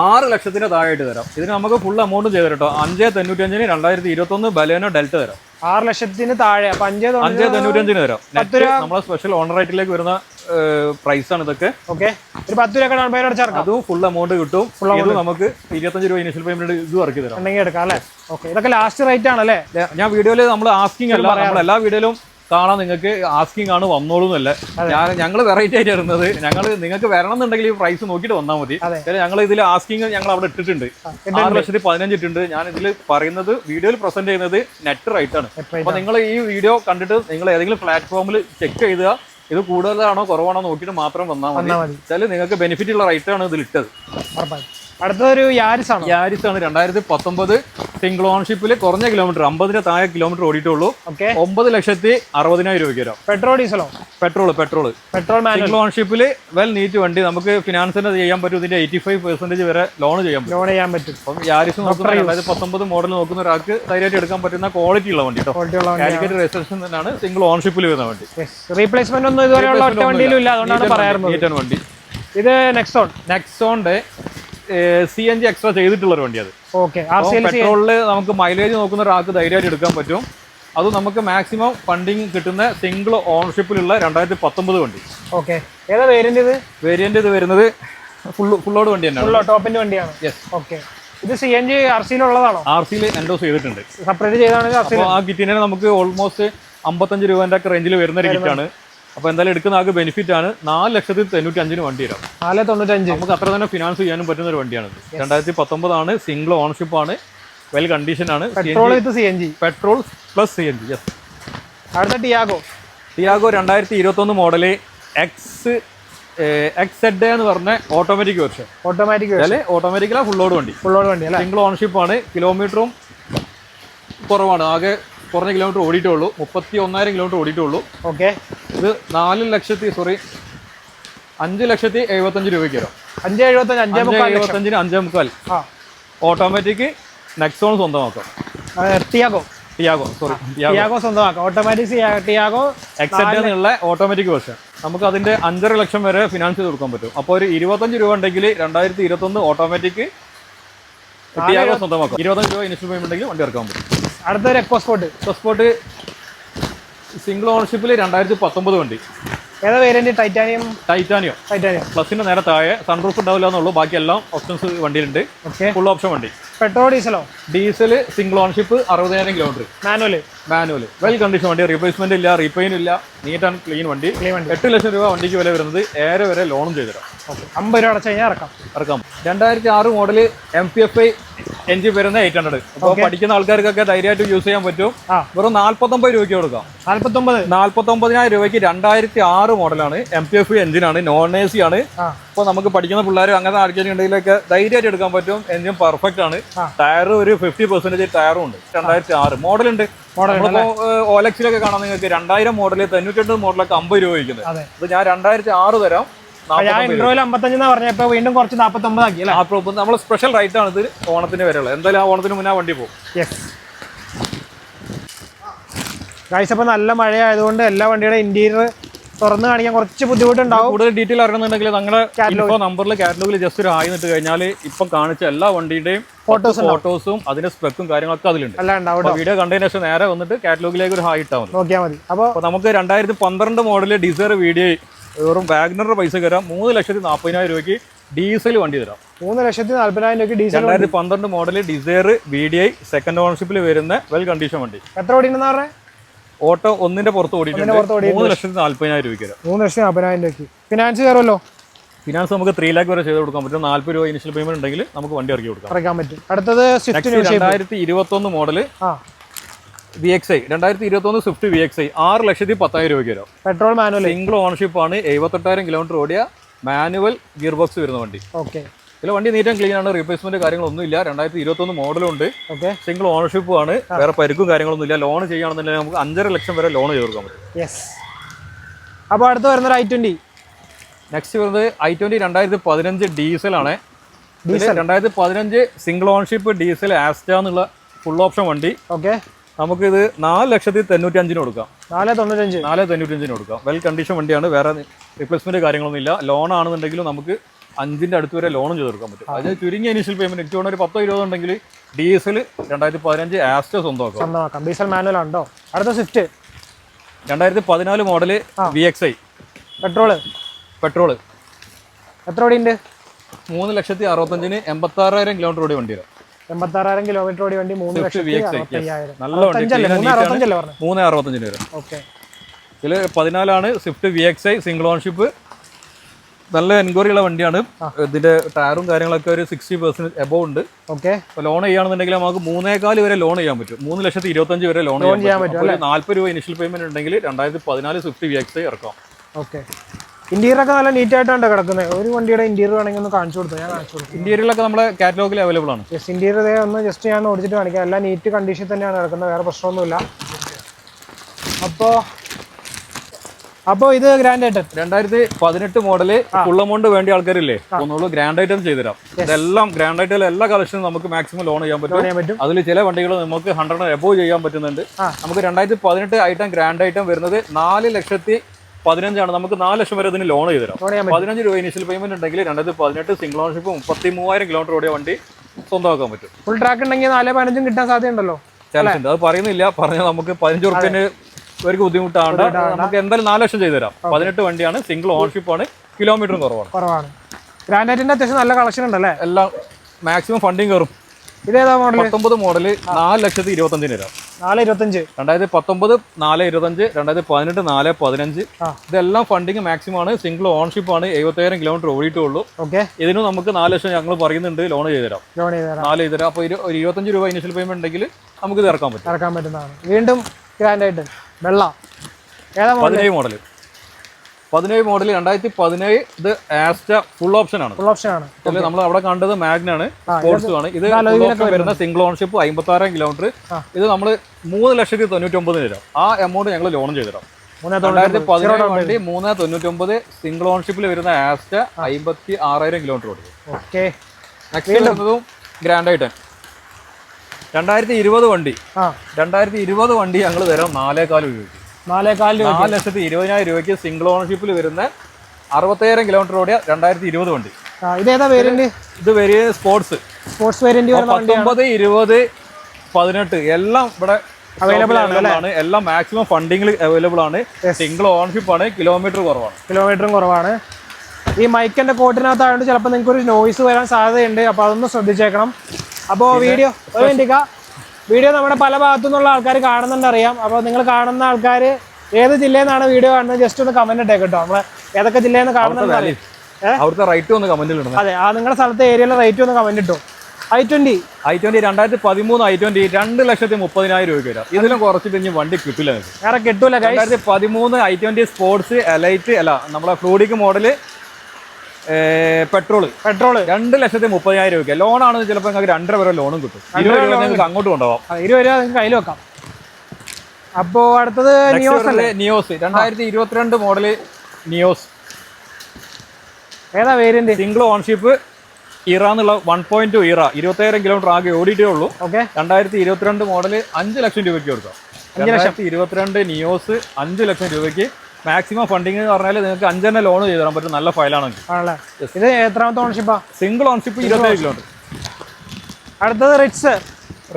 ആറ് ലക്ഷത്തിന് താഴെയായിട്ട് തരാം. ഇതിന് നമുക്ക് ഫുൾ എമൗണ്ട് ചെയ്ത് കേട്ടോ അഞ്ച് തൊണ്ണൂറ്റഞ്ചിന് രണ്ടായിരത്തി ഇരുപത്തി ഒന്ന് ബലേനോ ഡെൽറ്റ തരാം. ആറ് ലക്ഷത്തിന് താഴെ. അഞ്ചേ തൊണ്ണൂറ്റഞ്ചിന് തരാം. നമ്മളെ സ്പെഷ്യൽ ഓണർ റേറ്റിലേക്ക് വരുന്ന പ്രൈസ് ആണ് ഇതൊക്കെ. ഓക്കെ. ഒരു പത്ത് രൂപ ഡൗൺ പേയ്മെന്റ് അതും ഫുൾ എമൗണ്ട് കിട്ടും. ഫുൾ ഇത് നമുക്ക് ഇരുപത്തഞ്ച് രൂപ ഇനിഷ്യൽ പേയ്മെന്റ് ഇതും ഇറക്കി തരാം. ഉണ്ടെങ്കിൽ എടുക്കാം അല്ലേ? ഓക്കെ. ഇതൊക്കെ ലാസ്റ്റ് റേറ്റ് ആണല്ലേ? ഞാൻ വീഡിയോയിൽ നമ്മൾ ആസ്കിങ് അല്ല എല്ലാ വീഡിയോയിലും കാണാൻ നിങ്ങൾക്ക് ആസ്കിങ് ആണ് വന്നോളൂ എന്നല്ല ഞാൻ ഞങ്ങൾ വെറൈറ്റി ആയിട്ട് വരുന്നത് ഞങ്ങൾ നിങ്ങൾക്ക് വരണം എന്നുണ്ടെങ്കിൽ ഈ പ്രൈസ് നോക്കിയിട്ട് വന്നാൽ മതി. ഞങ്ങൾ ഇതിൽ ആസ്കിങ് ഞങ്ങൾ അവിടെ ഇട്ടിട്ടുണ്ട്. ആറ് ലക്ഷത്തി പതിനഞ്ച് ഇട്ടുണ്ട് ഞാൻ ഇതിൽ പറയുന്നത് വീഡിയോയിൽ പ്രസന്റ് ചെയ്യുന്നത് നെറ്റ് റൈറ്റ് ആണ്. അപ്പൊ നിങ്ങൾ ഈ വീഡിയോ കണ്ടിട്ട് നിങ്ങൾ ഏതെങ്കിലും പ്ലാറ്റ്ഫോമിൽ ചെക്ക് ചെയ്തുക. ഇത് കൂടുതലാണോ കുറവാണോ നോക്കിയിട്ട് മാത്രം വന്നാൽ മതി. വെച്ചാൽ നിങ്ങൾക്ക് ബെനിഫിറ്റ് ഉള്ള റൈറ്റ് ആണ് ഇതിൽ ഇട്ടത് അടുത്തൊരു യാരിസ് ആണ് യാരിസ് ആണ് രണ്ടായിരത്തി പത്തൊമ്പത് സിംഗിൾ ഓൺഷിപ്പിൽ കുറഞ്ഞ കിലോമീറ്റർ അമ്പതിന് താഴെ കിലോമീറ്റർ ഓടിയിട്ടുള്ളൂ. ഓക്കെ ഒമ്പത് ലക്ഷത്തി അറുപതിനായിരം രൂപയ്ക്ക് വരാം. പെട്രോൾ ഡീസലോ പെട്രോൾ പെട്രോൾ പെട്രോൾ സിംഗിൾ ഓൺഷിപ്പിൽ വെൽ നീറ്റ് വണ്ടി. നമുക്ക് ഫിനാൻസിന്റെ ചെയ്യാൻ പറ്റും. ഇതിന്റെ എയ്റ്റി ഫൈവ് പെർസെന്റേജ് വരെ ലോൺ ചെയ്യാൻ പറ്റും. ലോൺ ചെയ്യാൻ പറ്റും. അപ്പം യാരിസ് നോക്കുന്ന രണ്ടായിരത്തി പത്തൊമ്പത് മോഡൽ നോക്കുന്ന ഒരാൾക്ക് ധൈര്യമായിട്ട് എടുക്കാൻ പറ്റുന്ന ക്വാളിറ്റി ഉള്ള വണ്ടി കാലിക്കറ്റ് രജിസ്ട്രേഷൻ തന്നെയാണ് സിംഗിൾ ഓൺഷിപ്പിൽ വരുന്ന വണ്ടി. റീപ്ലേസ്മെന്റ് ഒന്നും ഇതുവരെയുള്ള ഒറ്റ വണ്ടിയിലും ഇല്ല. അതുകൊണ്ടാണ് പറയാറുള്ളത്. വണ്ടി. ഇത് നെക്സോൺ നെക്സോണിന്റെ സി എൻ ജി എക്സ്ട്രാ ചെയ്തിട്ടുള്ള ഒരു വണ്ടി അത് ഓക്കെ പെട്രോളിൽ നമുക്ക് മൈലേജ് നോക്കുന്ന ഒരാൾക്ക് ധൈര്യമായിട്ട് എടുക്കാൻ പറ്റും. അത് നമുക്ക് മാക്സിമം ഫണ്ടിങ് കിട്ടുന്ന സിംഗിൾ ഓണർഷിപ്പിലുള്ള രണ്ടായിരത്തി പത്തൊമ്പത് വണ്ടി. ഓക്കെ ഏതാ വേരിയന്റ് ഇത്? വേരിയന്റ് ഇത് വരുന്നത് ഫുൾ ഫുള്ളോട് വണ്ടി തന്നെയാണ്. ടോപ്പിന്റെ വണ്ടിയാണ്. യെസ് ഓക്കെ ഇത് സി എൻ ജി ആർ സിയിലുള്ളതാണോ ആർ സിയിൽ എൻഡോസ് ചെയ്തിട്ടുണ്ട്. സെപ്പറേറ്റ് ചെയ്താണെങ്കിൽ ആ കിറ്റിനെ നമുക്ക് ഓൾമോസ്റ്റ് അമ്പത്തഞ്ച് രൂപ റേഞ്ചിൽ വരുന്ന ഒരു കിറ്റാണ്. അപ്പോൾ എന്തായാലും എടുക്കുന്ന ആൾക്ക് ബെനിഫിറ്റ് ആണ് നാല് ലക്ഷത്തി തൊണ്ണൂറ്റി അഞ്ചിന് വണ്ടി വരാം. നാല് തൊണ്ണൂറ്റഞ്ച് നമുക്ക് അത്ര തന്നെ ഫിനാൻസ് ചെയ്യാനും പറ്റുന്ന ഒരു വണ്ടിയാണ് രണ്ടായിരത്തി പത്തൊമ്പതാണ് സിംഗിൾ ഓണർഷിപ്പ് ആണ് വെൽ കണ്ടീഷൻ ആണ്. Petrol with C N G petrol plus C N G yes അടുത്ത ടിയാഗോ ടിയാഗോ രണ്ടായിരത്തി ഇരുപത്തൊന്ന് മോഡൽ എക്സ് എക്സ് സെഡ് എന്ന് പറഞ്ഞ ഓട്ടോമാറ്റിക് വെർഷൻ ഓട്ടോമാറ്റിക് അല്ലെ? ഓട്ടോമാറ്റിക്കല ഫുൾ ലോഡ് വണ്ടി. ഫുൾ ഓഡ് വണ്ടി സിംഗിൾ ഓണർഷിപ്പ് ആണ് കിലോമീറ്ററും കുറവാണ്. ആകെ കുറഞ്ഞ കിലോമീറ്റർ ഓടിയിട്ടുള്ളൂ മുപ്പത്തി ഒന്നായിരം കിലോമീറ്റർ ഓടിയിട്ടുള്ളൂ ഓക്കെ ഇത് നാല് ലക്ഷത്തി സോറി അഞ്ച് ലക്ഷത്തി എഴുപത്തഞ്ച് രൂപയ്ക്ക് വരും. അഞ്ച് എഴുപത്തഞ്ച് അഞ്ചേ മുക്കാൽ എഴുപത്തഞ്ചിന് അഞ്ചേ മുക്കാൽ. ഓട്ടോമാറ്റിക് നെക്സോൺ സ്വന്തമാക്കാം. ടിയാഗോ ടിയാഗോ സോറി ടിയാഗോ സ്വന്തമാക്കാം. ഓട്ടോമാറ്റിക് ടിയാഗോ എക്സെറ്റ് എന്നുള്ള ഓട്ടോമാറ്റിക് വേർഷൻ നമുക്ക് അതിന്റെ അഞ്ചര ലക്ഷം വരെ ഫിനാൻസ് ചെയ്ത് കൊടുക്കാൻ പറ്റും. അപ്പോൾ ഒരു ഇരുപത്തഞ്ച് രൂപ ഉണ്ടെങ്കിൽ രണ്ടായിരത്തി ഇരുപത്തൊന്ന് ഓട്ടോമാറ്റിക് ടിയാഗോ സ്വന്തമാക്കാം. ഇരുപത്തഞ്ച് രൂപ ഇനിഷ്യൽ പേയ്മെന്റ് ഉണ്ടെങ്കിൽ വണ്ടി ഇറക്കാൻ പറ്റും. അടുത്തൊരു എക്കോസ്പോർട്ട് എക്കോസ്പോർട്ട് സിംഗിൾ ഓണർഷിപ്പിൽ രണ്ടായിരത്തി പത്തൊമ്പത് വണ്ടി. ഏതാ വേരിയന്റ് ടൈറ്റാനിയം ടൈറ്റാനിയോ ടൈറ്റാനിയം പ്ലസിന്റെ നേരെ താഴെ സൺറൂഫ് ഉണ്ടാവില്ല എന്നുള്ളൂ. ബാക്കി എല്ലാം ഓപ്ഷൻസ് വണ്ടിയിലുണ്ട്. ഓക്കെ ഫുൾ ഓപ്ഷൻ വണ്ടി. പെട്രോൾ ഡീസലോ ഡീസൽ സിംഗിൾ ഓണർഷിപ്പ് അറുപതിനായിരം kilometre manual manual well condition വണ്ടി. റീപ്ലേസ്മെന്റ് ഇല്ല റീപെയിൻ ഇല്ല. നീറ്റ് ആൻഡ് ക്ലീൻ വണ്ടി. ക്ലീൻ വണ്ടി. എട്ട് ലക്ഷം രൂപ വണ്ടിക്ക് വില വരുന്നത്. ഏറെ വരെ ലോണും ചെയ്തുതരാം ഓക്കെ അമ്പത് രൂപ അടച്ചു കഴിഞ്ഞാൽ ഇറക്കാം. ഇറക്കാം. രണ്ടായിരത്തി ആറ് model M P F I engine വരുന്ന എയ്റ്റ് ഹൺഡ്രഡ് അപ്പോൾ പഠിക്കുന്ന ആൾക്കാർക്കൊക്കെ ധൈര്യമായിട്ട് യൂസ് ചെയ്യാൻ പറ്റും. വെറും നാല്പത്തൊമ്പത് രൂപയ്ക്ക് കൊടുക്കാം. നാല്പത്തൊമ്പത്. നാല്പത്തൊമ്പതിനായിരം രൂപയ്ക്ക് രണ്ടായിരത്തി ആറ് മോഡലാണ് എം പി എഫ് എഞ്ചിനാണ് നോൺ എ സി ആണ്. അപ്പൊ അപ്പോൾ നമുക്ക് പഠിക്കുന്ന പിള്ളേർ അങ്ങനെ ആർക്കെങ്കിലും ഉണ്ടെങ്കിലൊക്കെ ധൈര്യമായിട്ട് എടുക്കാൻ പറ്റും. എഞ്ചിൻ പെർഫെക്റ്റ് ആണ്. ടയർ ഒരു ഫിഫ്റ്റി പെർസെന്റേജ് ടയറും ഉണ്ട്. രണ്ടായിരത്തി ആറ് മോഡൽ ഉണ്ട് നമ്മളിപ്പോ ഓലക്സിലൊക്കെ കാണാൻ നിങ്ങൾക്ക്. രണ്ടായിരം മോഡൽ തൊണ്ണൂറ്റെട്ട് മോഡലൊക്കെ അമ്പത് രൂപ വയ്ക്കുന്നത്. അതെ. ഞാൻ രണ്ടായിരത്തി ആറ് തരാം. അപ്പൊ ഞാൻ ഇൻട്രോയിൽ പറഞ്ഞപ്പോ വീണ്ടും കുറച്ച് നാപ്പത്തൊമ്പത് ആക്കി നമ്മൾ സ്പെഷ്യൽ റൈറ്റ് ആണ് ഇത് ഓണത്തിന് വരെയുള്ളത്. എന്തായാലും ആ ഓണത്തിന് മുന്നേ വണ്ടി പോകും. യെസ് നല്ല മഴയായതുകൊണ്ട് എല്ലാ വണ്ടിയുടെ ഇന്റീരിയർ തുറന്ന് കാണിക്കാൻ കുറച്ച് ബുദ്ധിമുട്ടുണ്ടാവും. കൂടുതൽ ഡീറ്റെയിൽ അറിയണമെന്നുണ്ടെങ്കിൽ ഞങ്ങളുടെ നമ്പറിൽ കാറ്റലോഗിൽ ജസ്റ്റ് ഒരു ആയി നിട്ട് കഴിഞ്ഞാൽ ഇപ്പം കാണിച്ച എല്ലാ വണ്ടിയുടെയും ഫോട്ടോസും ഫോട്ടോസും അതിന്റെ സ്പെക്കും കാര്യങ്ങളൊക്കെ അതിലുണ്ട്. വീഡിയോ കണ്ടതിന് ശേഷം നേരെ വന്നിട്ട് കാറ്റലോഗിലേക്ക് ഒരു ഹായ് ഇട്ടാൽ മതി. നോക്കിയാൽ മതി. അപ്പോൾ നമുക്ക് രണ്ടായിരത്തി പന്ത്രണ്ട് മോഡൽ ഡിസൈർ വീഡിയോ വെറും വാഗ്നറുടെ പൈസ തരാം. മൂന്ന് ലക്ഷത്തി നാൽപ്പതിനായിരം രൂപയ്ക്ക് ഡീസൽ വണ്ടി തരാം. മൂന്ന് ലക്ഷത്തി നാല്പതിനായിരം രൂപയ്ക്ക് ഡീസൽ രണ്ടായിരത്തി പന്ത്രണ്ട് model Dzire V D I second ഓണർഷിപ്പിൽ വരുന്ന വെൽ കണ്ടീഷൻ വണ്ടി. എത്ര ഓടി ഓട്ടോ ഒന്നിന്റെ പുറത്ത് ഓടിയിട്ടുണ്ട്. മൂന്ന് ലക്ഷത്തി നാല്പതിനായിരം രൂപയ്ക്ക് തരാം. മൂന്ന് ലക്ഷത്തി നാൽപ്പതിനായിരം രൂപയ്ക്ക്. ഫിനാൻസ് കയറുമല്ലോ ഫിനാൻസ് നമുക്ക് ത്രീ ലാക്ക് വരെ ചെയ്ത് കൊടുക്കാൻ പറ്റും. നാല്പത് രൂപ ഇനിഷ്യൽ പേയ്മെന്റ് ഉണ്ടെങ്കിൽ നമുക്ക് വണ്ടി ഇറക്കി കൊടുക്കാം. ഇറക്കാൻ പറ്റും. അടുത്തത് രണ്ടായിരത്തി ഇരുപത്തി ഒന്ന് മോഡൽ ആ. വി എക്സ് ഐ രണ്ടായിരത്തി ഇരുപത്തി ഒന്ന് സ്വിഫ്റ്റ് വി എക്സ് ഐ ആറ് ലക്ഷത്തി പത്തായിരം രൂപയ്ക്ക് വരും. പെട്രോൾ മാനുവൽ സിംഗിൾ ഓണർഷിപ്പ് ആണ്. എഴുപത്തെട്ടായിരം കിലോമീറ്റർ ഓടിയ മാനുവൽ ഗിയർ ബോക്സ് വരുന്ന വണ്ടി. ഓക്കെ ഇതിൽ വണ്ടി നീറ്റം ക്ലീൻ ആണ്. റീപ്ലേസ്മെന്റ് കാര്യങ്ങളൊന്നും ഇല്ല. രണ്ടായിരത്തി ഇരുപത്തി ഒന്ന് മോഡലും ഉണ്ട്. ഓക്കെ സിംഗിൾ ഓണർഷിപ്പ് ആണ്. വേറെ പരിക്കും കാര്യങ്ങളൊന്നും ഇല്ല. ലോൺ ചെയ്യുകയാണെന്നുണ്ടെങ്കിൽ നമുക്ക് അഞ്ചര ലക്ഷം വരെ ലോൺ ചെയ്ത് കൊടുക്കാൻ പറ്റും. യെസ് അപ്പോൾ അടുത്ത് വരുന്നത് ഐ ട്വന്റി നെക്സ്റ്റ് വരുന്നത് ഐ ട്വന്റി രണ്ടായിരത്തി പതിനഞ്ച് ഡീസൽ ആണ്. ഡീസൽ രണ്ടായിരത്തി പതിനഞ്ച് സിംഗിൾ ഓണർഷിപ്പ് ഡീസൽ ആസ്റ്റ എന്നുള്ള ഫുൾ ഓപ്ഷൻ വണ്ടി. ഓക്കെ നമുക്കിത് നാല് ലക്ഷത്തി തൊണ്ണൂറ്റി അഞ്ചിന് കൊടുക്കാം. നാല് തൊണ്ണൂറ്റഞ്ച് നാല് തൊണ്ണൂറ്റി അഞ്ചിന് കൊടുക്കാം. വെൽ കണ്ടീഷൻ വണ്ടിയാണ്. വേറെ റിപ്ലേസ്മെന്റ് കാര്യങ്ങളൊന്നും ഇല്ല. ലോൺ ആണെന്നുണ്ടെങ്കിലും നമുക്ക് അഞ്ചിന്റെ അടുത്ത് വരെ ലോണും ചെയ്ത് കൊടുക്കാൻ പറ്റും. അതിന് ചുരുങ്ങിയ ഇനീഷ്യൽ പേയ്മെന്റ് എനിക്ക് തോന്നുന്നു ഒരു പത്തോ ഇരുപതോ ഉണ്ടെങ്കിൽ ഡീസൽ രണ്ടായിരത്തി പതിനഞ്ച് ആസ്റ്റോ സ്വന്തമാക്കാം. ഡീസൽ മാനുവൽ ഉണ്ടോ? അടുത്ത സ്വിഫ്റ്റ് രണ്ടായിരത്തി പതിനാല് model V X I petrol petrol എത്ര ഓടിയുണ്ട്? മൂന്ന് ലക്ഷത്തി അറുപത്തഞ്ചിന് എൺപത്തി ആറായിരം കിലോമീറ്റർ ഓടി വണ്ടി വരാം എൺപത്താറായിരം കിലോമീറ്റർ ഓടി വണ്ടി മൂന്ന് മൂന്ന് അറുപത്തഞ്ചിന് വരും. ഓക്കെ. ഇതിൽ പതിനാലാണ് Swift V X I single ownership നല്ല എൻക്വയറി ഉള്ള വണ്ടിയാണ്. ഇതിന്റെ ടയറും കാര്യങ്ങളൊക്കെ ഒരു സിക്സ്റ്റി പെർസെന്റ് എബോ ഉണ്ട്. ഓക്കെ. ലോൺ ചെയ്യുകയാണെന്നുണ്ടെങ്കിൽ നമുക്ക് മൂന്നേകാൽ വരെ ലോൺ ചെയ്യാൻ പറ്റും. മൂന്ന് ലക്ഷത്തി ഇരുപത്തഞ്ച് വരെ ലോൺ ചെയ്യാൻ പറ്റും. നാല്പത് രൂപ ഇനിഷ്യൽ പേയ്മെന്റ് ഉണ്ടെങ്കിൽ രണ്ടായിരത്തി പതിനാല് സ്വിഫ്റ്റ് വി എക്സ് ഐ ഇറക്കാം. ഓക്കെ. ഇന്റീരിയർ ഒക്കെ നല്ല നീറ്റ് ആയിട്ടാണ് കിടക്കുന്നത് ഒരു വണ്ടിയുടെ ഇന്റീരിയർ വേണമെങ്കിൽ ഒന്ന് കാണിച്ചു കൊടുത്തു? ഞാൻ കാണിച്ചു കൊടുത്തു ഇന്റീരിയറിലൊക്കെ നമ്മുടെ കാറ്റലോഗിൽ അവൈലബിൾ ആണ്. യെസ് ഇന്റീരിയർ ഇതേ ഒന്ന് ജസ്റ്റ് ഞാൻ ഓടിച്ചിട്ട് കാണിക്കാം. എല്ലാം നീറ്റ് കണ്ടീഷൻ തന്നെയാണ് കിടക്കുന്നത്. വേറെ പ്രശ്നമൊന്നുമില്ല. അപ്പോൾ അപ്പോൾ ഇത് ഗ്രാൻഡ് ഐറ്റം രണ്ടായിരത്തി പതിനെട്ട് മോഡൽ ഫുൾ എമൗണ്ട് വേണ്ട ആൾക്കാരില്ലേ? ഒന്നുള്ളൂ ഗ്രാൻഡ് ഐറ്റം ചെയ്തുതരാം. ഇതെല്ലാം ഗ്രാൻഡ് ഐറ്റം എല്ലാ കളക്ഷനും നമുക്ക് മാക്സിമം ലോൺ ചെയ്യാൻ പറ്റും. അതിൽ ചില വണ്ടികൾ നമുക്ക് ഹൺഡ്രഡ് എബോവ് ചെയ്യാൻ പറ്റുന്നുണ്ട്. നമുക്ക് രണ്ടായിരത്തി പതിനെട്ട് ഐറ്റം ഗ്രാൻഡ് ഐറ്റം വരുന്നത് നാല് ലക്ഷത്തി പതിനഞ്ചാണ്. നമുക്ക് നാല് ലക്ഷം വരെ ഇതിന് ലോൺ ചെയ്ത് തരാം. പതിനഞ്ച് രൂപ ഇനിഷ്യൽ പേയ്മെന്റ് ഉണ്ടെങ്കിൽ രണ്ടായിരത്തി പതിനെട്ട് സിംഗിൾ ഓണർഷിപ്പ് മുപ്പത്തി മൂവായിരം കിലോമീറ്റർ ഓടിയ വണ്ടി സ്വന്തമാക്കാൻ പറ്റും. ഫുൾ ട്രാക്ക് ഉണ്ടെങ്കിൽ നാല് പതിനഞ്ചും കിട്ടാൻ സാധ്യതയുണ്ടല്ലോ? ചാലഞ്ച് അത് പറയുന്നില്ല. പറഞ്ഞാൽ നമുക്ക് പതിനഞ്ച് റുപ്യന് ഒരു ബുദ്ധിമുട്ടാണ്. നമുക്ക് എന്തായാലും നാല് ലക്ഷം ചെയ്തു തരാം. പതിനെട്ട് വണ്ടിയാണ്. സിംഗിൾ ഓണർഷിപ്പ് ആണ്. കിലോമീറ്ററും കുറവാണ്. കുറവാണ്. ഗ്രാൻഡ് അത്യാവശ്യം നല്ല കളക്ഷൻ ഉണ്ടല്ലേ? എല്ലാം മാക്സിമം ഫണ്ടിങ് കയറും ഇതേതാ മോഡൽ പത്തൊമ്പത് മോഡൽ നാല് ലക്ഷത്തി ഇരുപത്തഞ്ചിന് വരാം. നാല് ഇരുപത്തഞ്ച്. രണ്ടായിരത്തി പത്തൊമ്പത് നാല് ഇരുപത്തഞ്ച് രണ്ടായിരത്തി പതിനെട്ട് നാല് പതിനഞ്ച്. ഇതെല്ലാം ഫണ്ടിങ് മാക്സിമം ആണ്. സിംഗിൾ ഓൺഷിപ്പ് ആണ്. എഴുപത്തായിരം കിലോമീറ്റർ ഓടിയിട്ടുള്ളൂ. ഓക്കെ ഇതിനും നമുക്ക് നാല് ലക്ഷം ഞങ്ങൾ പറയുന്നുണ്ട് ലോൺ ചെയ്ത് തരാം. ലോൺ ചെയ്ത് തരാം. നാല് ചെയ്ത് തരാം. അപ്പോൾ ഒരു ഇരുപത്തഞ്ച് രൂപ ഇനിഷ്യൽ പേയ്മെന്റ് ഉണ്ടെങ്കിൽ നമുക്ക് ഇത് ഇറക്കാൻ പറ്റും. ഇറക്കാൻ പറ്റുന്നതാണ്. വീണ്ടും ഗ്രാൻഡ് ആയിട്ട്. വെള്ള. ഏതാ മോഡൽ പതിനേഴ് മോഡൽ രണ്ടായിരത്തി പതിനേഴ് ഇത് ആസ്റ്റ ഫുൾ ഓപ്ഷൻ ആണ്. ഫുൾ ഓപ്ഷൻ ആണ്. നമ്മൾ അവിടെ കണ്ടത് മാഗ്ന ആണ് സ്പോർട്സ് ആണ്. ഇത് വരുന്ന സിംഗിൾ ഓൺഷിപ്പ് അമ്പത്താറായിരം കിലോമീറ്റർ ഇത് നമ്മൾ മൂന്ന് ലക്ഷത്തി തൊണ്ണൂറ്റി ഒമ്പത് തരാം. ആ എമൗണ്ട് ഞങ്ങൾ ലോൺ ചെയ്തു തരാം മൂന്നേ രണ്ടായിരത്തി പതിനേഴ് വണ്ടി മൂന്ന് തൊണ്ണൂറ്റി ഒമ്പത് സിംഗിൾ ഓൺഷിപ്പിൽ വരുന്ന ആസ്റ്റ അമ്പത്തി ആറായിരം കിലോമീറ്റർ ഓടിക്കും. ഓക്കെ നെക്സ്റ്റ് വരുന്നതും ഗ്രാൻഡ് ഐറ്റൻ രണ്ടായിരത്തി ഇരുപത് വണ്ടി. രണ്ടായിരത്തി ഇരുപത് വണ്ടി ഞങ്ങൾ തരാം നാലേകാലം രൂപയ്ക്ക് നാല് ലക്ഷത്തി ഇരുപതിനായിരം രൂപയ്ക്ക് സിംഗിൾ ഓണർഷിപ്പിൽ വരുന്ന അറുപത്തേഴ് കിലോമീറ്റർ ഓടിയ രണ്ടായിരത്തി ഇരുപത് വണ്ടി. ഇതേതാ വേരിയന്റ് ഇത് വരിക സ്പോർട്സ് സ്പോർട്സ് വേരിയന്റ് പത്തൊമ്പത് ഇരുപത് പതിനെട്ട് എല്ലാം ഇവിടെ അവൈലബിൾ ആണ് ആണ് എല്ലാം മാക്സിമം ഫണ്ടിങ്ങിൽ അവൈലബിൾ ആണ്. സിംഗിൾ ഓണർഷിപ്പ് ആണ് കിലോമീറ്റർ കുറവാണ്. കിലോമീറ്ററും കുറവാണ്. ഈ മൈക്കിന്റെ കോട്ടിനകത്തായതുകൊണ്ട് ചിലപ്പോൾ നിങ്ങൾക്ക് ഒരു നോയിസ് വരാൻ സാധ്യതയുണ്ട്. അപ്പോൾ അതൊന്ന് ശ്രദ്ധിച്ചേക്കണം. അപ്പോൾ വീഡിയോ ഒരു മിനിറ്റ് വീഡിയോ നമ്മുടെ പല ഭാഗത്തു നിന്നുള്ള ആൾക്കാർ കാണുന്നുണ്ട് അറിയാം. അപ്പോൾ നിങ്ങൾ കാണുന്ന ആൾക്കാർ ഏത് ജില്ലയിൽ നിന്നാണ് വീഡിയോ കാണുന്നത്? ജസ്റ്റ് ഒന്ന് കമന്റ് ഇട്ടേ കേട്ടോ നമ്മൾ ഏതൊക്കെ ജില്ലയിൽ നിന്ന് കാണുന്നുണ്ട് അവിടുത്തെ റൈറ്റ് ഒന്ന് കമന്റിൽ ഇടണം. അതെ ആ നിങ്ങളുടെ സ്ഥലത്തെ ഏരിയയിലെ റേറ്റ് ഒന്ന് കമന്റ് ഇട്ടു. ഐ ട്വന്റി ഐ ട്വന്റി രണ്ടായിരത്തി പതിമൂന്ന് ഐ ട്വന്റി രണ്ട് ലക്ഷത്തി മുപ്പതിനായിരം രൂപ വരാം. ഇതിലും കുറച്ചിട്ട് ഇനി വണ്ടി കിട്ടില്ല വേറെ കിട്ടൂല രണ്ടായിരത്തി പതിമൂന്ന് ഐ ട്വന്റി സ്പോർട്സ് എലൈറ്റ് അല്ല നമ്മളെ ഫ്ലൂഡിക്ക് മോഡൽ പെട്രോൾ. പെട്രോൾ. രണ്ട് ലക്ഷത്തി മുപ്പതിനായിരം രൂപയ്ക്ക്. ലോൺ ആണെങ്കിൽ ചിലപ്പോൾ നിങ്ങൾക്ക് രണ്ടര വരെ ലോണും കിട്ടും. ഇരുപത് രൂപ നിങ്ങൾക്ക് അങ്ങോട്ട് കൊണ്ടുപോകാം. ഇരുപത് രൂപ നിങ്ങൾക്ക് കയ്യിൽ വെക്കാം. അപ്പോ അടുത്തത് നിയോസ് അല്ലേ? നിയോസ്. രണ്ടായിരത്തി ഇരുപത്തിരണ്ട് മോഡൽ നിയോസ്. ഏതാ വേരിയന്റ് സിംഗിൾ ഓൺഷിപ്പ് ഇറ എന്നുള്ള വൺ പോയിന്റ് ടു ഇറ. ഇരുപത്തേഴ് കിലോമീറ്റർ ആകെ ഓടിയിട്ടേ ഉള്ളൂ. ഓക്കെ രണ്ടായിരത്തി ഇരുപത്തിരണ്ട് മോഡൽ അഞ്ച് ലക്ഷം രൂപയ്ക്ക് കൊടുക്കാം. രണ്ടായിരത്തി ഇരുപത്തിരണ്ട് നിയോസ് അഞ്ച് ലക്ഷം രൂപയ്ക്ക് മാക്സിമം ഫണ്ടിങ് എന്ന് പറഞ്ഞാൽ നിങ്ങൾക്ക് അഞ്ചെണ്ണ ലോൺ ചെയ്തു തരാൻ പറ്റും. നല്ല ഫയലാണെങ്കിൽ ആണല്ലേ? ഇത് എത്രാമത്തെ ഓൺഷിപ്പാ സിംഗിൾ ഓൺഷിപ്പ് ഇരുപത്തേഴ് കിലോമീറ്റർ അടുത്തത് റിറ്റ്സ്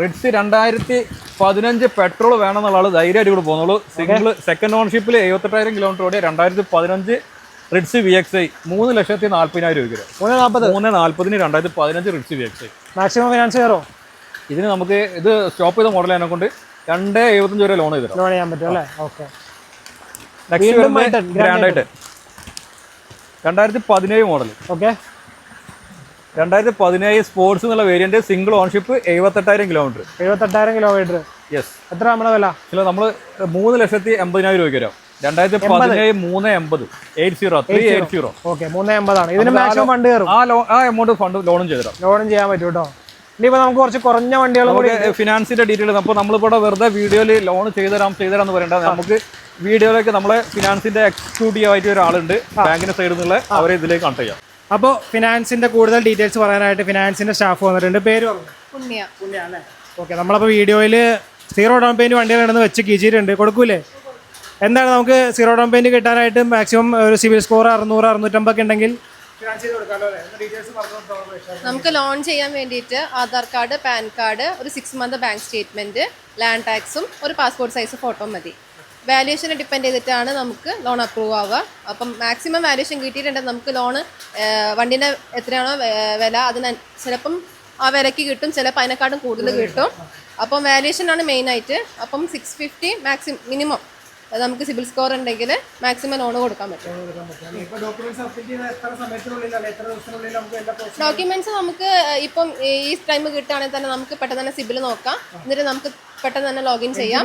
റിറ്റ്സ് രണ്ടായിരത്തി പതിനഞ്ച് പെട്രോൾ വേണമെന്നുള്ള ആൾ ധൈര്യമായിട്ട് കൂടെ പോകുന്നുള്ളൂ. സിംഗിൾ സെക്കൻഡ് ഓൺഷിപ്പിൽ എഴുപത്തെട്ടായിരം കിലോമീറ്റർ ഓടിയ രണ്ടായിരത്തി പതിനഞ്ച് റിഡ്സ് വി എക്സ് ഐ മൂന്ന് ലക്ഷത്തി നാൽപ്പതിനായിരം രൂപ മൂന്ന് നാൽപ്പത് മൂന്ന് നാൽപ്പതിന് രണ്ടായിരത്തി പതിനഞ്ച് Ritz V X I maximum finance കയറോ? ഇതിന് നമുക്ക് ഇത് സ്റ്റോപ്പ് ചെയ്ത മോഡൽ അതിനെ കൊണ്ട് രണ്ട് എഴുപത്തഞ്ച് വരെ ലോൺ ചെയ്തു ലോൺ ചെയ്യാൻ പറ്റും അല്ലേ? ഓക്കെ രണ്ടായിരത്തി പതിനേഴ് മോഡൽ ഓക്കെ രണ്ടായിരത്തി പതിനേഴ് സ്പോർട്സ് എന്നുള്ള വേരിയന്റ് സിംഗിൾ ഓൺഷിപ്പ് എഴുപത്തെട്ടായിരം കിലോമീറ്റർ എഴുപത്തെട്ടായിരം കിലോമീറ്റർ യെസ് എത്ര നമ്മുടെ വില? നമ്മൾ മൂന്ന് ലക്ഷത്തി എൺപതിനായിരം രൂപയ്ക്ക് വരാം. രണ്ടായിരത്തി പതിനേഴ് മൂന്ന് എൺപത്. Eight zero three eight zero okay മൂന്ന് എൺപതാണ്. ഇതിന് മാക്സിമം ഫണ്ട് കയറും. ആ ലോ ആ എമൗണ്ട് ഫണ്ട് ലോണും ചെയ്തിടാം ലോണും ചെയ്യാൻ പറ്റും കേട്ടോ ഇനിയിപ്പോ നമുക്ക് കുറച്ച് കുറഞ്ഞ വണ്ടികൾ കൂടി ഫിനാൻസിന്റെ ഡീറ്റെയിൽ അപ്പോൾ നമ്മളിവിടെ വെറുതെ വീഡിയോയിൽ ലോൺ ചെയ്തുതരാം ചെയ്തുതരാം എന്ന് പറയണ്ട. നമുക്ക് വീഡിയോയിലേക്ക് നമ്മളെ ഫിനാൻസിന്റെ എക്സിക്യൂട്ടീവ് ആയിട്ട് ഒരാളുണ്ട് ബാങ്കിന്റെ സൈഡിൽ നിന്നുള്ള അവരെ ഇതിലേക്ക് കണക്ട് ചെയ്യാം. അപ്പോൾ ഫിനാൻസിന്റെ കൂടുതൽ ഡീറ്റെയിൽസ് പറയാനായിട്ട് ഫിനാൻസിന്റെ സ്റ്റാഫ് വന്നിട്ടുണ്ട്. പേര് പുണ്യ. ഓക്കെ നമ്മളപ്പോൾ വീഡിയോയിൽ സീറോ ഡൗൺ പേയ്മെന്റ് വണ്ടികളുണ്ടെന്ന് വെച്ച് കീച്ചിട്ടുണ്ട് കൊടുക്കൂലേ? എന്താണ് നമുക്ക് സീറോ ഡൗൺ പേയ്മെന്റ് കിട്ടാനായിട്ട് മാക്സിമം ഒരു സിവിൽ സ്കോർ അറുന്നൂറ് അറുന്നൂറ്റമ്പൊക്കെ ഉണ്ടെങ്കിൽ നമുക്ക് ലോൺ ചെയ്യാൻ വേണ്ടിയിട്ട് ആധാർ കാർഡ് പാൻ കാർഡ് ഒരു six month bank statement land ടാക്സും ഒരു പാസ്പോർട്ട് സൈസ് ഫോട്ടോ മതി. വാല്യൂഷനെ ഡിപ്പെൻഡ് ചെയ്തിട്ടാണ് നമുക്ക് ലോൺ അപ്രൂവ് ആവുക. അപ്പം മാക്സിമം വാല്യുവേഷൻ കിട്ടിയിട്ടുണ്ടെങ്കിൽ നമുക്ക് ലോണ് വണ്ടീന്റെ എത്രയാണോ വില അതിന് ചിലപ്പം ആ വിലയ്ക്ക് കിട്ടും ചിലപ്പോൾ അതിനെക്കാട്ടും കൂടുതൽ കിട്ടും. അപ്പം വാല്യുവേഷനാണ് ആയിട്ട്. അപ്പം സിക്സ് ഫിഫ്റ്റി മാക്സിമം മിനിമം നമുക്ക് സിബിൽ സ്കോർ ഉണ്ടെങ്കിൽ മാക്സിമം ലോൺ കൊടുക്കാൻ പറ്റും. ഡോക്യുമെന്റ്സ് നമുക്ക് ഇപ്പം ഈ ടൈം കിട്ടുകയാണെങ്കിൽ തന്നെ നമുക്ക് പെട്ടെന്ന് തന്നെ സിബിൽ നോക്കാം. എന്നിട്ട് നമുക്ക് പെട്ടെന്ന് തന്നെ ലോഗിൻ ചെയ്യാം.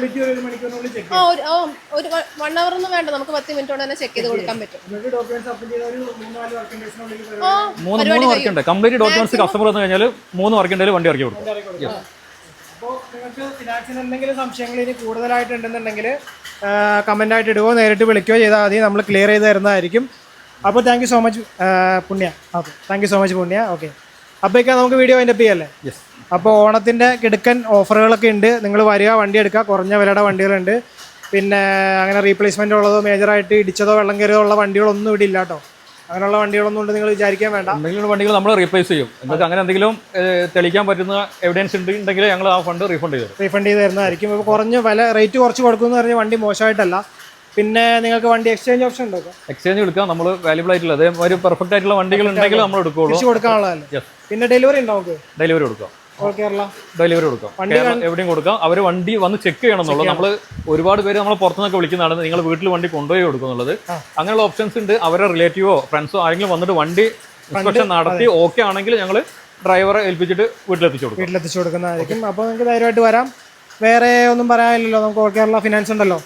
ആ ഒരു ആ, ഒരു വൺ അവർ ഒന്നും വേണ്ട. നമുക്ക് പത്ത് മിനിറ്റ് കൊണ്ട് തന്നെ ചെക്ക് ചെയ്ത് കൊടുക്കാൻ പറ്റും. ഒരു മൂന്ന് മൂന്ന് മൂന്ന് വർക്ക് ഉണ്ട്. കംപ്ലീറ്റ് ഡോക്യുമെന്റ്സ് കസ്റ്റമർ വന്നു കഴിഞ്ഞാൽ മൂന്ന് വർക്കിന്റെ വണ്ടി ഇറക്കി കൊടുക്കും. അപ്പോൾ നിങ്ങൾക്ക് ഫിനാൻസിന് എന്തെങ്കിലും സംശയങ്ങൾ ഇനി കൂടുതലായിട്ടുണ്ടെന്നുണ്ടെങ്കിൽ കമന്റ് ആയിട്ട് ഇടുകയോ നേരിട്ട് വിളിക്കുകയോ ചെയ്താൽ മതി. നമ്മൾ ക്ലിയർ ചെയ്ത് തരുന്നതായിരിക്കും. അപ്പോൾ thank you so much Punya. Okay thank you so much Punya. Okay അപ്പോഴേക്കാ നമുക്ക് വീഡിയോ അതിന്റെ ചെയ്യല്ലേ? അപ്പൊ അപ്പോൾ ഓണത്തിന്റെ കിടുക്കൻ ഓഫറുകളൊക്കെ ഉണ്ട്. നിങ്ങൾ വരിക വണ്ടി എടുക്കുക. കുറഞ്ഞ വിലയുടെ വണ്ടികളുണ്ട്. പിന്നെ അങ്ങനെ റീപ്ലേസ്മെന്റ് ഉള്ളതോ മേജറായിട്ട് ഇടിച്ചതോ വെള്ളം കയറിയതോ ഉള്ള വണ്ടികളൊന്നും ഇവിടെ ഇല്ല കേട്ടോ അങ്ങനെയുള്ള വണ്ടികളൊന്നും ഉണ്ട് നിങ്ങൾ വിചാരിക്കാൻ വേണ്ട. എന്തെങ്കിലും വണ്ടികൾ നമ്മൾ റീപ്ലേസ് ചെയ്യും. എന്നിട്ട് അങ്ങനെ എന്തെങ്കിലും തെളിയിക്കാൻ പറ്റുന്ന എവിഡൻസ് ഉണ്ടെങ്കിൽ ഞങ്ങൾ ആ ഫണ്ട് റീഫണ്ട് ചെയ്തു റീഫണ്ട് ചെയ്ത് തരുന്നതായിരിക്കും. ഇപ്പോൾ കുറഞ്ഞ വില റേറ്റ് കുറച്ച് കൊടുക്കുമെന്ന് പറഞ്ഞാൽ വണ്ടി മോശമായിട്ടല്ല. പിന്നെ നിങ്ങൾക്ക് വണ്ടി എക്സ്ചേഞ്ച് ഓപ്ഷൻ ഉണ്ടോ എക്സ്ചേഞ്ച് എടുക്കാം. നമ്മൾ വാല്യൂബിൾ ആയിട്ടുള്ള അതേ ഒരു പെർഫെക്റ്റ് ആയിട്ടുള്ള വണ്ടികൾ ഉണ്ടെങ്കിൽ നമ്മൾ എടുക്കുകയുള്ളൂ കൊടുക്കാനുള്ളതല്ലേ? പിന്നെ ഡെലിവറി ഉണ്ടോ നമുക്ക്? ഡെലിവറി കൊടുക്കാം. ഡെലിവറി കൊടുക്കാം. എവിടെയും കൊടുക്കാം. അവർ വണ്ടി വന്ന് ചെക്ക് ചെയ്യണം എന്നുള്ളത് നമ്മൾ ഒരുപാട് പേര് നമ്മൾ പുറത്തുനിന്നൊക്കെ വിളിക്കുന്നതാണ് നിങ്ങൾ വീട്ടിൽ വണ്ടി കൊണ്ടുപോയി കൊടുക്കും എന്നുള്ളത് അങ്ങനെയുള്ള ഓപ്ഷൻസ് ഉണ്ട്. അവരുടെ റിലേറ്റീവോ ഫ്രണ്ട്സോ ആരെങ്കിലും വന്നിട്ട് വണ്ടി ഇൻസ്പെക്ഷൻ നടത്തി ഓക്കെ ആണെങ്കിൽ ഞങ്ങൾ ഡ്രൈവറെ ഏൽപ്പിച്ചിട്ട് വീട്ടിലെത്തിച്ചു കൊടുക്കും. വീട്ടിലെത്തിച്ചു കൊടുക്കുന്നതായിരിക്കും. അപ്പോൾ നിങ്ങൾക്ക് ധൈര്യമായിട്ട് വരാം. വേറെ ഒന്നും പറയാനില്ലല്ലോ. നമുക്ക് കേരള ഫിനാൻസ് ഉണ്ടല്ലോ.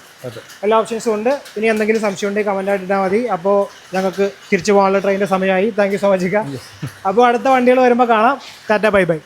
എല്ലാ ഓപ്ഷൻസും ഉണ്ട്. ഇനി എന്തെങ്കിലും സംശയം ഉണ്ടെങ്കിൽ കമന്റ് ആയിട്ട് ഇട്ടാൽ മതി. അപ്പോൾ ഞങ്ങൾക്ക് തിരിച്ചു പോകാനുള്ള ട്രെയിനിന്റെ സമയമായി. താങ്ക് യു സോ മച്ച് അപ്പോൾ അടുത്ത വണ്ടികൾ വരുമ്പോൾ കാണാം. Tata bye bye